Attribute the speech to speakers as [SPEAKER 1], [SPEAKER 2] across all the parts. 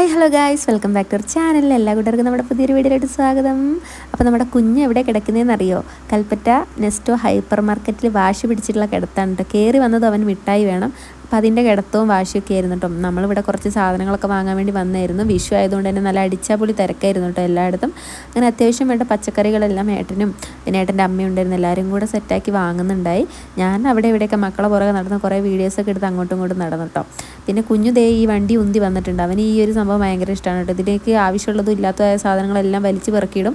[SPEAKER 1] Hi hello guys. Welcome back to our ചാനലിൽ എല്ലാ കൂട്ടർക്കും നമ്മുടെ പുതിയൊരു വീഡിയോയിലായിട്ട് സ്വാഗതം. അപ്പോൾ നമ്മുടെ കുഞ്ഞ് എവിടെ കിടക്കുന്നതെന്ന് അറിയോ കൽപ്പറ്റ നെസ്റ്റോ ഹൈപ്പർ മാർക്കറ്റിൽ വാശി പിടിച്ചിട്ടുള്ള കിടത്താണ് കയറി വന്നത് അവൻ മിഠായി വേണം. അപ്പം അതിന്റെ കിടത്തവും വാശിയൊക്കെ ആയിരുന്നു കേട്ടോ നമ്മളിവിടെ കുറച്ച് സാധനങ്ങളൊക്കെ വാങ്ങാൻ വേണ്ടി വന്നായിരുന്നു. വിഷു ആയതുകൊണ്ട് തന്നെ നല്ല അടിച്ചാപൊളി തിരക്കായിരുന്നു കേട്ടോ എല്ലായിടത്തും. അങ്ങനെ അത്യാവശ്യം വേണ്ട പച്ചക്കറികളെല്ലാം ഏട്ടനും പിന്നെ ഏട്ടന്റെ അമ്മയും ഉണ്ടായിരുന്നു. എല്ലാവരും കൂടെ സെറ്റാക്കി വാങ്ങുന്നുണ്ടായി. ഞാൻ അവിടെ ഇവിടെയൊക്കെ മക്കളെ പുറകെ നടന്ന് കുറേ വീഡിയോസൊക്കെ എടുത്ത് അങ്ങോട്ടും ഇങ്ങോട്ടും നടന്നു കേട്ടോ പിന്നെ കുഞ്ഞു ദേ ഈ വണ്ടി ഉന്തി വന്നിട്ടുണ്ട്. അവന് ഈ ഒരു സംഭവം ഭയങ്കര ഇഷ്ടമാണ് കേട്ടോ. ഇതിലേക്ക് ആവശ്യമുള്ളതും ഇല്ലാത്ത സാധനങ്ങളെല്ലാം വലിച്ചു പെറുക്കിയിടും.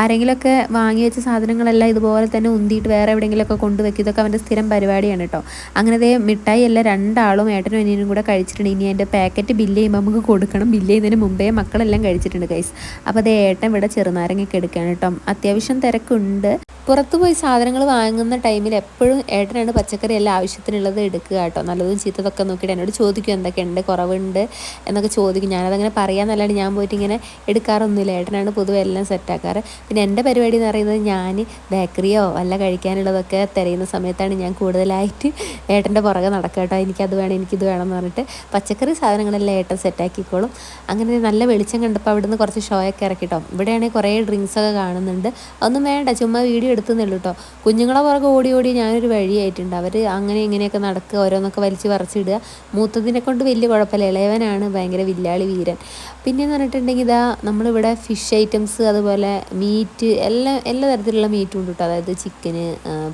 [SPEAKER 1] ആരെങ്കിലുമൊക്കെ വാങ്ങി വെച്ച സാധനങ്ങളെല്ലാം ഇതുപോലെ തന്നെ ഉന്തിയിട്ട് വേറെ എവിടെയെങ്കിലുമൊക്കെ കൊണ്ടുവയ്ക്കും ഇതൊക്കെ അവന്റെ സ്ഥിരം പരിപാടിയാണ് കേട്ടോ. അങ്ങനെ ദേ മിഠായി എല്ലാം രണ്ടാളും ഏട്ടനും അനിയനും കൂടെ കഴിച്ചിട്ടുണ്ട്. ഇനി അതിന്റെ പാക്കറ്റ് ബില്ല് ചെയ്യുമ്പോൾ നമുക്ക് കൊടുക്കണം. ബില്ല് ചെയ്യുന്നതിന് മുമ്പേ മക്കളെല്ലാം കഴിച്ചിട്ടുണ്ട് ഗൈസ് അപ്പോൾ അതേ ഏട്ടൻ ഇവിടെ ചെറുനാരങ്ങയൊക്കെ എടുക്കുകയാണ് കേട്ടോ. അത്യാവശ്യം തിരക്കുണ്ട്. പുറത്ത് പോയി സാധനങ്ങൾ വാങ്ങുന്ന ടൈമിൽ എപ്പോഴും ഏട്ടനാണ് പച്ചക്കറി എല്ലാം ആവശ്യത്തിനുള്ളത് എടുക്കുക കേട്ടോ. നല്ലതും ചീത്തതൊക്കെ നോക്കിയിട്ട് എന്നോട് ചോദിക്കും എന്തൊക്കെയുണ്ട്? കുറവുണ്ട്? എന്നൊക്കെ ചോദിക്കും. ഞാനതങ്ങനെ പറയാമെന്നല്ലാണ്ട് ഞാൻ പോയിട്ട് ഇങ്ങനെ എടുക്കാറൊന്നുമില്ല. ഏട്ടനാണ് പൊതുവെ എല്ലാം സെറ്റാക്കാറ് പിന്നെ എന്റെ പരിപാടി എന്ന് പറയുന്നത് ഞാൻ ബേക്കറിയോ വല്ല കഴിക്കാനുള്ളതൊക്കെ തിരയുന്ന സമയത്താണ് ഞാൻ കൂടുതലായിട്ട് ഏട്ടന്റെ പുറകെ നടക്കുക കേട്ടോ. എനിക്കത് വേണം എനിക്കിത് വേണം എന്ന് പറഞ്ഞിട്ട് പച്ചക്കറി സാധനങ്ങളെല്ലാം ഏട്ടൻ സെറ്റാക്കിക്കോളും അങ്ങനെ നല്ല വെളിച്ചം കണ്ടപ്പോൾ അവിടുന്ന് കുറച്ച് ഷോയൊക്കെ ഇറക്കിട്ടോ ഇവിടെയാണെങ്കിൽ കുറേ ഡ്രിങ്ക്സൊക്കെ കാണുന്നുണ്ട്. ഒന്നും വേണ്ട ചുമ്മാ വീഡിയോ എടുത്തുന്നുള്ളൂ കേട്ടോ കുഞ്ഞുങ്ങളെ പുറകെ ഓടി ഓടി ഞാനൊരു വഴിയായിട്ടുണ്ട് അവർ അങ്ങനെ ഇങ്ങനെയൊക്കെ നടക്കുക ഓരോന്നൊക്കെ വലിച്ച് പറിച്ചിടുക. മൂത്തതിനെ കൊണ്ട് വലിയ കുഴപ്പമില്ല. ഇളയവനാണ് ഭയങ്കര വില്ലാളി വീരൻ. പിന്നെയെന്ന് പറഞ്ഞിട്ടുണ്ടെങ്കിൽ ഇതാ നമ്മളിവിടെ ഫിഷ് ഐറ്റംസ് അതുപോലെ മീറ്റ് എല്ലാ എല്ലാ തരത്തിലുള്ള മീറ്റും ഉണ്ട് കേട്ടോ അതായത് ചിക്കന്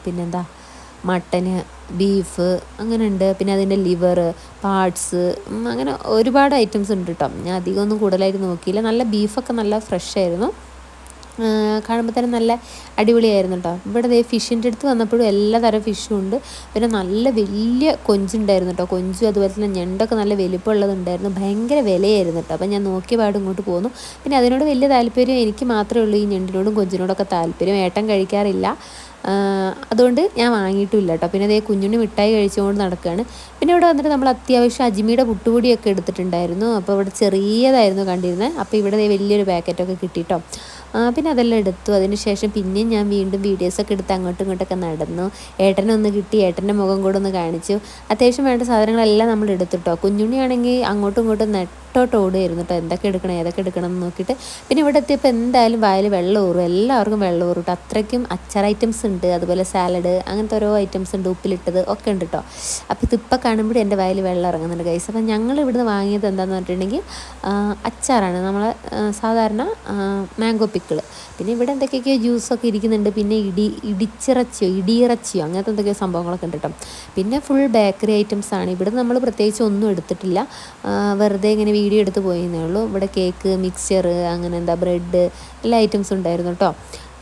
[SPEAKER 1] പിന്നെന്താ? മട്ടന് ബീഫ് അങ്ങനെ ഉണ്ട്. പിന്നെ അതിന്റെ ലിവർ പാർട്സ് അങ്ങനെ ഒരുപാട് ഐറ്റംസ് ഉണ്ട് കേട്ടോ ഞാൻ അധികം ഒന്നും കൂടുതലായിട്ട് നോക്കിയില്ല. നല്ല ബീഫൊക്കെ നല്ല ഫ്രഷ് ആയിരുന്നു. കാണുമ്പോൾ തന്നെ നല്ല അടിപൊളിയായിരുന്നു കേട്ടോ ഇവിടെ ദേ ഫിഷിന്റെ അടുത്ത് വന്നപ്പോഴും എല്ലാ തരം ഫിഷും ഉണ്ട്. പിന്നെ നല്ല വലിയ കൊഞ്ചുണ്ടായിരുന്നു കേട്ടോ കൊഞ്ചും അതുപോലെ തന്നെ ഞണ്ടൊക്കെ നല്ല വലിപ്പമുള്ളതുണ്ടായിരുന്നു. ഭയങ്കര വിലയായിരുന്നു കേട്ടോ അപ്പം ഞാൻ നോക്കിയ പാട് ഇങ്ങോട്ട് പോന്നു. പിന്നെ അതിനോട് വലിയ താല്പര്യം എനിക്ക് മാത്രമേ ഉള്ളൂ ഈ ഞണ്ടിനോടും കൊഞ്ചിനോടൊക്കെ താല്പര്യം. ഏട്ടൻ കഴിക്കാറില്ല. അതുകൊണ്ട് ഞാൻ വാങ്ങിയിട്ടില്ല കേട്ടോ പിന്നെ അതേ കുഞ്ഞുണ്ണി മിഠായി കഴിച്ചുകൊണ്ട് നടക്കുകയാണ് പിന്നെ ഇവിടെ വന്നിട്ട് നമ്മൾ അത്യാവശ്യം അജ്മിയുടെ പുട്ടുപൊടിയൊക്കെ എടുത്തിട്ടുണ്ടായിരുന്നു. അപ്പോൾ ഇവിടെ ചെറിയതായിരുന്നു കണ്ടിരുന്നത് അപ്പോൾ ഇവിടെ വലിയൊരു പാക്കറ്റൊക്കെ കിട്ടിട്ടോ പിന്നെ അതെല്ലാം എടുത്തു. അതിനുശേഷം പിന്നെയും ഞാൻ വീണ്ടും വീഡിയോസൊക്കെ എടുത്ത് അങ്ങോട്ടും ഇങ്ങോട്ടൊക്കെ നടന്നു. ഏട്ടനൊന്ന് കിട്ടി. ഏട്ടന്റെ മുഖം കൂടെ ഒന്ന് കാണിച്ചു. അത്യാവശ്യം വേണ്ട സാധനങ്ങളെല്ലാം നമ്മൾ എടുത്തിട്ടോ കുഞ്ഞുണ്ണിയാണെങ്കിൽ അങ്ങോട്ടും ഇങ്ങോട്ടും നെട്ടോട്ട് ഓടുമായിരുന്നു കേട്ടോ എന്തൊക്കെ എടുക്കണം ഏതൊക്കെ എടുക്കണം എന്ന് നോക്കിയിട്ട് പിന്നെ ഇവിടെ എത്തിയപ്പോൾ എന്തായാലും വായിൽ വെള്ളം ഊറും. എല്ലാവർക്കും വെള്ളം ഊറും കേട്ടോ അത്രയ്ക്കും അച്ചാർ ഐറ്റംസ് ഉണ്ട്. അതുപോലെ സാലഡ് അങ്ങനത്തെ ഓരോ ഐറ്റംസ് ഉണ്ട് ഉപ്പിലിട്ടത് ഒക്കെ ഉണ്ട് കേട്ടോ അപ്പോൾ ഇതിപ്പോൾ കാണുമ്പോൾ എന്റെ വായിൽ വെള്ളം ഇറങ്ങുന്നുണ്ട് ഗൈസ് അപ്പം ഞങ്ങൾ ഇവിടുന്ന് വാങ്ങിയത് എന്താണെന്ന് പറഞ്ഞിട്ടുണ്ടെങ്കിൽ അച്ചാറാണ്. നമ്മൾ സാധാരണ മാംഗോ പിക്കിൾ പിന്നെ ഇവിടെ എന്തൊക്കെയൊക്കെയോ ജ്യൂസൊക്കെ ഇരിക്കുന്നുണ്ട്. പിന്നെ ഇടി ഇടിച്ചിറച്ചിയോ ഇടിയിറച്ചിയോ അങ്ങനത്തെ എന്തൊക്കെയോ സംഭവങ്ങളൊക്കെ ഉണ്ട് കേട്ടോ പിന്നെ ഫുൾ ബേക്കറി ഐറ്റംസ് ആണ്. ഇവിടെ നമ്മൾ പ്രത്യേകിച്ച് ഒന്നും എടുത്തിട്ടില്ല. വെറുതെ ഇങ്ങനെ വീഡിയോ എടുത്ത് പോയെന്നേ ഉള്ളൂ. ഇവിടെ കേക്ക് മിക്സ്ചർ അങ്ങനെ എന്താ ബ്രെഡ് എല്ലാ ഐറ്റംസും ഉണ്ടായിരുന്നു കേട്ടോ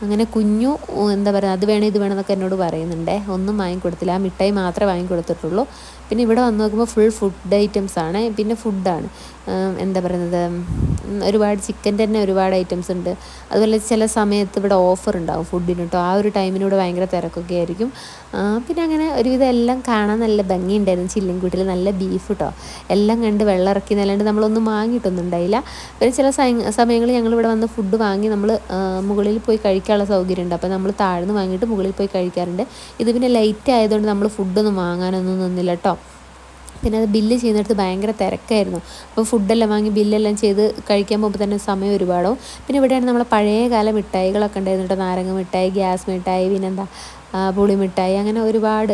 [SPEAKER 1] അങ്ങനെ കുഞ്ഞു എന്താ പറയുക അത് വേണം ഇത് വേണം എന്നൊക്കെ എന്നോട് പറയുന്നുണ്ടേ. ഒന്നും വാങ്ങിക്കൊടുത്തില്ല. ആ മിഠായി മാത്രമേ വാങ്ങിക്കൊടുത്തിട്ടുള്ളൂ. പിന്നെ ഇവിടെ വന്ന് നോക്കുമ്പോൾ ഫുൾ ഫുഡ് ഐറ്റംസ് ആണ്. പിന്നെ ഫുഡാണ് എന്താ പറയുന്നത് ഒരുപാട് ചിക്കന്റെ തന്നെ ഒരുപാട് ഐറ്റംസ് ഉണ്ട്. അതുപോലെ ചില സമയത്ത് ഇവിടെ ഓഫർ ഉണ്ടാവും ഫുഡിന് കേട്ടോ ആ ഒരു ടൈമിനോട് ഭയങ്കര തിരക്കൊക്കെ ആയിരിക്കും. പിന്നെ അങ്ങനെ ഒരുവിധം എല്ലാം കാണാൻ നല്ല ഭംഗിയുണ്ടായിരുന്നു. ചില്ലിൻകൂട്ടിൽ നല്ല ബീഫ് കേട്ടോ എല്ലാം കണ്ട് വെള്ളം ഇറക്കി എന്നല്ലാണ്ട് നമ്മളൊന്നും വാങ്ങിയിട്ടൊന്നും ഉണ്ടായില്ല. പിന്നെ ചില സമയങ്ങളിൽ ഞങ്ങൾ ഇവിടെ വന്ന് ഫുഡ് വാങ്ങി നമ്മൾ മുകളിൽ പോയി കഴിക്കാനുള്ള സൗകര്യം ഉണ്ട് അപ്പോൾ നമ്മൾ താഴ്ന്ന് വാങ്ങിയിട്ട് മുകളിൽ പോയി കഴിക്കാറുണ്ട്. ഇത് പിന്നെ ലൈറ്റ് ആയതുകൊണ്ട് നമ്മൾ ഫുഡൊന്നും വാങ്ങാനൊന്നും നിന്നില്ല കേട്ടോ പിന്നെ അത് ബില്ല് ചെയ്യുന്നിടത്ത് ഭയങ്കര തിരക്കായിരുന്നു. അപ്പോൾ ഫുഡെല്ലാം വാങ്ങി ബില്ലെല്ലാം ചെയ്ത് കഴിക്കാൻ പോകുമ്പോൾ തന്നെ സമയം ഒരുപാടാവും. പിന്നെ ഇവിടെയാണ് നമ്മളെ പഴയ കാല മിഠായികളൊക്കെ ഉണ്ടായിരുന്നു കേട്ടോ നാരങ്ങ മിഠായി ഗ്യാസ് മിഠായി പിന്നെന്താ പുളിമിഠായി അങ്ങനെ ഒരുപാട്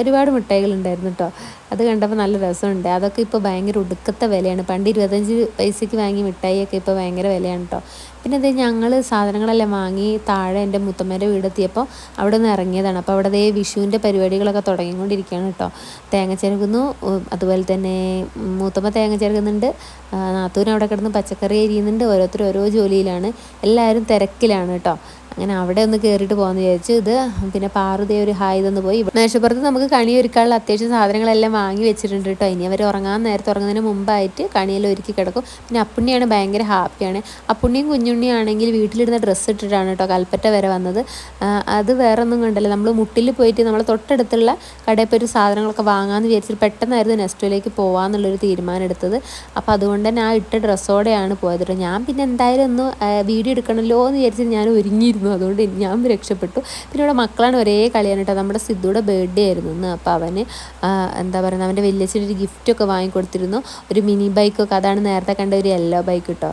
[SPEAKER 1] ഒരുപാട് മിഠായികളുണ്ടായിരുന്നു കേട്ടോ അത് കണ്ടപ്പോൾ നല്ല രസമുണ്ട്. അതൊക്കെ ഇപ്പോൾ ഭയങ്കര ഒടുക്കത്തെ വിലയാണ്. പണ്ട് ഇരുപത്തഞ്ച് പൈസയ്ക്ക് വാങ്ങിയ മിഠായിയൊക്കെ ഇപ്പോൾ ഭയങ്കര വിലയാണ് കേട്ടോ പിന്നെ അത് ഞങ്ങൾ സാധനങ്ങളെല്ലാം വാങ്ങി താഴെ എന്റെ മുത്തമ്മേന്റെ വീടെത്തിയപ്പോൾ അവിടെ നിന്ന് ഇറങ്ങിയതാണ്. അപ്പോൾ അവിടെ വിഷുവിന്റെ പരിപാടികളൊക്കെ തുടങ്ങിക്കൊണ്ടിരിക്കുകയാണ് കേട്ടോ തേങ്ങ ചിരകുന്നു അതുപോലെ തന്നെ മൂത്തമ്മ തേങ്ങ ചിരകുന്നുണ്ട്. നാത്തൂന് അവിടെ കിടന്ന് പച്ചക്കറി എരിയുന്നുണ്ട് ഓരോരുത്തർ ഓരോ ജോലിയിലാണ്. എല്ലാവരും തിരക്കിലാണ് കേട്ടോ അങ്ങനെ അവിടെ ഒന്ന് കയറിയിട്ട് പോകാമെന്ന് വിചാരിച്ചു. ഇത് പിന്നെ പാറുതേ ഒരു ഹായ് തന്നു പോയി. മേശപ്പുറത്ത് നമുക്ക് കണി ഒരുക്കാനുള്ള അത്യാവശ്യം സാധനങ്ങളെല്ലാം വാങ്ങി വെച്ചിട്ടുണ്ട് കേട്ടോ. ഇനി അവർ ഉറങ്ങാൻ നേരത്തെ ഉറങ്ങുന്നതിന് മുമ്പായിട്ട് കണിയെല്ലാം ഒരുക്കി കിടക്കും. പിന്നെ അപ്പുണ്ണിയാണ് ഭയങ്കര ഹാപ്പിയാണ്. അപ്പുണ്ണിയും കുഞ്ഞുണ്ണിയാണെങ്കിൽ വീട്ടിലിരുന്ന ഡ്രസ്സ് ഇട്ടിട്ടാണ് കേട്ടോ കൽപ്പറ്റ വരെ വന്നത്. അത് വേറെ ഒന്നും കണ്ടല്ല. നമ്മൾ മുട്ടിൽ പോയിട്ട് നമ്മൾ തൊട്ടടുത്തുള്ള കടയിൽ പോയി സാധനങ്ങളൊക്കെ വാങ്ങാമെന്ന് വിചാരിച്ചിട്ട് പെട്ടെന്നായിരുന്നു നെസ്റ്റോയിലേക്ക് പോകാമെന്നുള്ളൊരു തീരുമാനം എടുത്തത്. അപ്പോൾ അതുകൊണ്ട് തന്നെ ആ ഇട്ട ഡ്രസ്സോടെയാണ് പോയത് ഞാൻ പിന്നെ എന്തായാലും ഒന്ന് വീഡിയോ എടുക്കണമല്ലോ എന്ന് വിചാരിച്ചിട്ട് ഞാൻ ഒരുങ്ങിയിരുന്നു. അതുകൊണ്ട് ഞാൻ രക്ഷപ്പെട്ടു. പിന്നെ ഇവിടെ മക്കളാണ് ഒരേ കളിയാണ് കേട്ടോ. നമ്മുടെ സിദ്ധുയുടെ ബർത്ത്ഡേ ആയിരുന്നു ഇന്ന്. അപ്പോൾ അവന് എന്താ പറയുക അവന്റെ വലിയച്ഛന് ഒരു ഗിഫ്റ്റൊക്കെ വാങ്ങിക്കൊടുത്തിരുന്നു. ഒരു മിനി ബൈക്കൊക്കെ അതാണ് നേരത്തെ കണ്ട ഒരു യെല്ലോ ബൈക്ക് കേട്ടോ.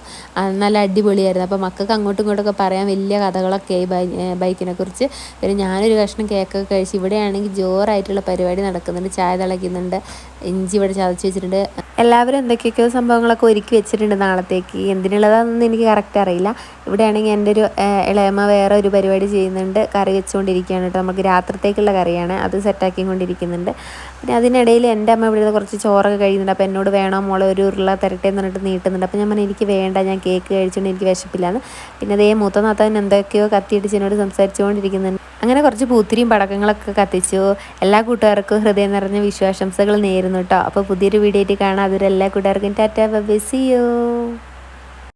[SPEAKER 1] നല്ല അടിപൊളിയായിരുന്നു. അപ്പോൾ മക്കൾക്ക് അങ്ങോട്ടും ഇങ്ങോട്ടൊക്കെ പറയാൻ വലിയ കഥകളൊക്കെ ഈ ബൈക്കിനെ കുറിച്ച്. പിന്നെ ഞാനൊരു കഷ്ണം കേക്കൊക്കെ കഴിച്ച് ഇവിടെയാണെങ്കിൽ ജോറായിട്ടുള്ള പരിപാടി നടക്കുന്നുണ്ട്. ചായ തിളയ്ക്കുന്നുണ്ട്. ഇഞ്ചി ഇവിടെ ചതച്ച് വെച്ചിട്ടുണ്ട്. എല്ലാവരും എന്തൊക്കെയൊക്കെയോ സംഭവങ്ങളൊക്കെ ഒരുക്കി വെച്ചിട്ടുണ്ട് നാളത്തേക്ക്. എന്തിനുള്ളതാണെന്ന് എനിക്ക് കറക്റ്റ് അറിയില്ല. ഇവിടെയാണെങ്കിൽ എന്റെ ഒരു ഇളയമ്മ വേറെ ഒരു പരിപാടി ചെയ്യുന്നുണ്ട്. കറി വെച്ചുകൊണ്ടിരിക്കുകയാണ് കേട്ടോ. നമുക്ക് രാത്രിത്തേക്കുള്ള കറിയാണ്. അത് സെറ്റാക്കിക്കൊണ്ടിരിക്കുന്നുണ്ട് പിന്നെ അതിനിടയിൽ എന്റെ അമ്മ ഇവിടെ കുറച്ച് ചോറൊക്കെ കഴിയുന്നുണ്ട് അപ്പോൾ എന്നോട് വേണോ മോളെ ഒരു ഉരുള തരട്ടെ പറഞ്ഞിട്ട് നീട്ടുന്നുണ്ട്. അപ്പോൾ ഞാൻ പറഞ്ഞു എനിക്ക് വേണ്ട. ഞാൻ കേക്ക് കഴിച്ചുകൊണ്ട് എനിക്ക് വിശപ്പില്ലാന്ന്. പിന്നെ അതേ മൂത്ത എന്തൊക്കെയോ കത്തിയിടിച്ച് എന്നോട് സംസാരിച്ചുകൊണ്ടിരിക്കുന്നുണ്ട്. അങ്ങനെ കുറച്ച് പൂത്തിരിയും പടക്കങ്ങളൊക്കെ കത്തിച്ചു. എല്ലാ കൂട്ടുകാർക്കും ഹൃദയം നിറഞ്ഞ വിശ്വാസംസകൾ നേരുന്നു കേട്ടോ അപ്പോൾ പുതിയൊരു വീഡിയോ ആയിട്ട് കാണാം. അതൊരു എല്ലാ കൂട്ടുകാർക്കും ടാറ്റാ ബൈ സി യു.